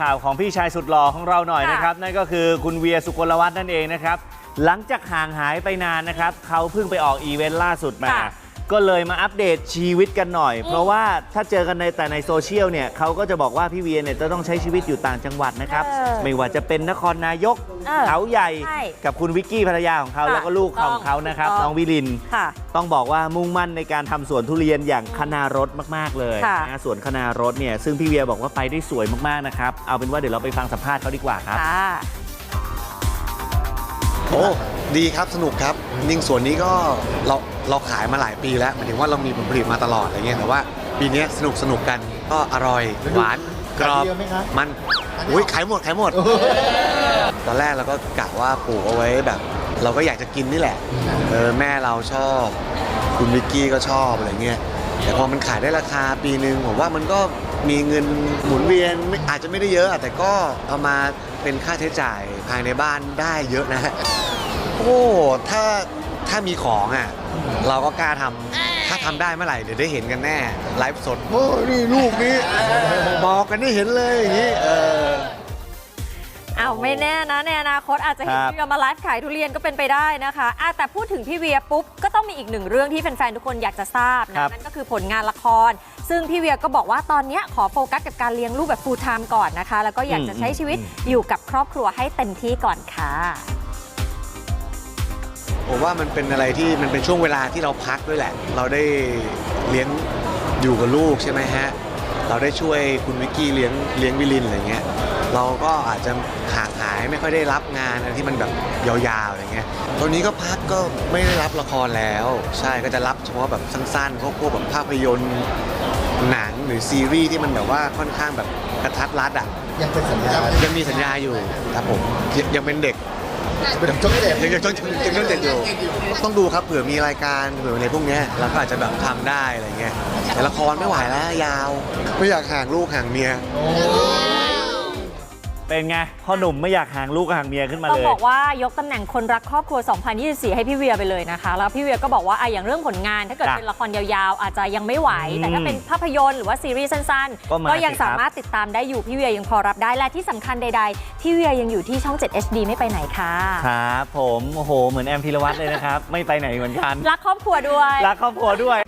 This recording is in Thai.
ข่าวของพี่ชายสุดหล่อของเราหน่อยนะครับ นั่นก็คือคุณเวียสุกลวัฒน์นั่นเองนะครับ หลังจากห่างหายไปนานนะครับ เขาเพิ่งไปออกอีเวนต์ล่าสุดมา ก็เลยมาอัปเดตชีวิตกันหน่อย เพราะว่าถ้าเจอกันในแต่ในโซเชียลเนี่ยเขาก็จะบอกว่าพี่เวียเนี่ยจะต้องใช้ชีวิตอยู่ต่างจังหวัดนะครับ เออไม่ว่าจะเป็นนครนายกเออเขาใหญ่ใช่กับคุณวิกกี้ภรรยาของเขาค่ะแล้วก็ลูกถูกต้ขององเขานะครับถูกต้อง น้องวิลิน ค่ะ ต้องบอกว่ามุ่งมั่นในการทำสวนทุเรียนอย่างคณารถมาก ๆ เลยค่ะ นะสวนคณารถเนี่ยซึ่งพี่เวียบอกว่าไปได้สวยมาก ๆ นะครับ เอาเป็นว่าเดี๋ยวเราไปฟังสัมภาษณ์เขาดีกว่าครับ ค่ะ โอ้ดีครับสนุกครับยิ่งสวนนี้ก็เราเราขายมาหลายปีแล้วหมายถึงว่าเรามีผลผลิตมาตลอดอะไรเงี้ยแต่ว่าปีเนี้ยสนุกสนุกกันก็อร่อยหวานกรอบขายดีเยอะไหมครับมันอุ้ยขายหมดขายหมด ตอนแรกเราก็กะว่าปลูกเอาไว้แบบ เราก็อยากจะกินนี่แหละเออแม่เราชอบ คุณวิกกี้ก็ชอบอะไรเงี้ยแต่พอมันขายได้ราคาปีหนึ่งผมว่ามันก็ มีเงินหมุนเวียนไม่อาจจะไม่ได้เยอะแต่ก็เอามาเป็นค่าใช้จ่ายภายในบ้านได้เยอะนะ โอ้ ถ้าถ้ามีของอะเราก็กล้าทำถ้าทำได้เมื่อไหร่เดี๋ยวได้เห็นกันแน่ไลฟ์สดโอ้นี่ลูกนี้บอกกันได้เห็นเลยอย่างนี้เออ อ้าวไม่แน่นะในอนาคตอาจจะเห็นครับพี่เวียมาไลฟ์ขายทุเรียนก็เป็นไปได้นะคะอะแต่พูดถึงพี่เวียปุ๊บก็ต้องมีอีกหนึ่งเรื่องที่แฟนๆทุกคนอยากจะทราบครันะบนั่นก็คือผลงานละคร ซึ่งพี่เวียก็บอกว่าตอนเนี้ยขอโฟกัสกับการเลี้ยงลูกแบบ full time ก่อนนะคะ แล้วก็อยากจะใช้ชีวิตอยู่กับครอบครัวให้เต็มที่ก่อนค่ะผมว่ามันเป็นอะไรที่มันเป็นช่วงเวลาที่เราพักด้วยแหละ เราได้เลี้ยงอยู่กับลูกใช่ไหมฮะเราได้ช่วยคุณวิกกี้เลี้ยงเลี้ยงวิลินอะไรเงี้ย เราก็อาจจะห่างหายไม่ค่อยได้รับงานอะไรที่มันแบบยาวๆอะไรเงี้ยตอนนี้ก็พักก็ไม่ได้รับละครแล้ว ใช่ก็จะรับเฉพาะแบบสั้นๆพวกพวกแบบภาพยนตร์หนังหรือซีรีส์ที่มันแบบว่าค่อนข้างแบบกระทัดรัดอะยังเป็นสัญญายังมีสัญญาอยู่ครับผมยังยังเป็นเด็กเป็นช่วงเด็กยังยังยังยังเด็กอยู่ต้องดูครับเผื่อมีรายการเผื่ออะไรพวกเนี้ยเราก็อาจจะแบบทำได้อะไรเงี้ยแต่ละครไม่ไหวแล้วยาว ไม่อยากห่างลูกห่างเมีย เป็นไงพ่อหนุ่มไม่อยากห่างลูกห่างเมียขึ้นมาต้อเลงย บอกว่ายกตำแหน่งคนรักครอบครัว 2024 ให้พี่เวียไปเลยนะคะ แล้วพี่เวียก็บอกว่าอะอย่างเรื่องผลงาน ถ้าเกิดจ้ะเป็นละครยาวๆ อาจจะยังไม่ไหว อืมแต่ถ้าเป็นภาพยนตร์หรือว่าซีรีส์สั้นก็มายังสิครับ สามารถติดตามได้อยู่ พี่เวียยังพอรับได้ และที่สำคัญใดๆ พี่เวียยังอยู่ที่ช่อง 7 HD ไม่ไปไหนค่ะ ครับผมโอ้โหเหมือนแอมพิรวัตรเลยนะครับ ไม่ไปไหนเหมือนกัน รักครอบครัวด้วย รักครอบครัวด้วย